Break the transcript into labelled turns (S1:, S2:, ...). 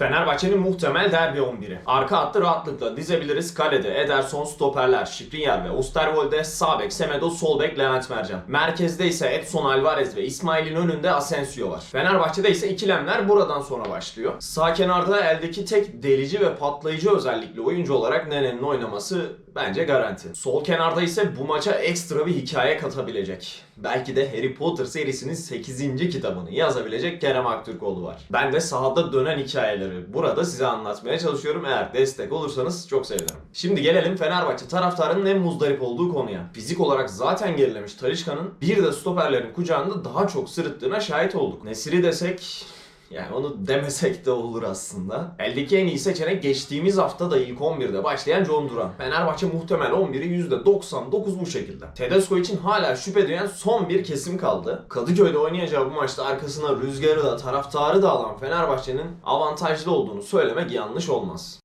S1: Fenerbahçe'nin muhtemel derbi 11'i. Arka hattı rahatlıkla dizebiliriz. Kalede Ederson, stoperler Şikrinyar ve Osterwolde, sağ bek Semedo, sol bek Levent Mercan. Merkezde ise Edson Alvarez ve İsmail'in önünde Asensio var. Fenerbahçe'de ise ikilemler buradan sonra başlıyor. Sağ kenarda eldeki tek delici ve patlayıcı özellikli oyuncu olarak Nene'nin oynaması bence garanti. Sol kenarda ise bu maça ekstra bir hikaye katabilecek. Belki de Harry Potter serisinin 8. kitabını yazabilecek Kerem Aktürkoğlu var. Ben de sahada dönen hikayeleri burada size anlatmaya çalışıyorum. Eğer destek olursanız çok sevinirim. Şimdi gelelim Fenerbahçe taraftarının en muzdarip olduğu konuya. Fizik olarak zaten gerilemiş Talişka'nın bir de stoperlerin kucağında daha çok sırıttığına şahit olduk. Nesiri desek yani onu demesek de olur aslında. Eldeki en iyi seçenek geçtiğimiz hafta da ilk 11'de başlayan John Duran. Fenerbahçe muhtemel 11'i %99 bu şekilde. Tedesco için hala şüphe duyan son bir kesim kaldı. Kadıköy'de oynayacağı bu maçta arkasına rüzgarı da taraftarı da alan Fenerbahçe'nin avantajlı olduğunu söylemek yanlış olmaz.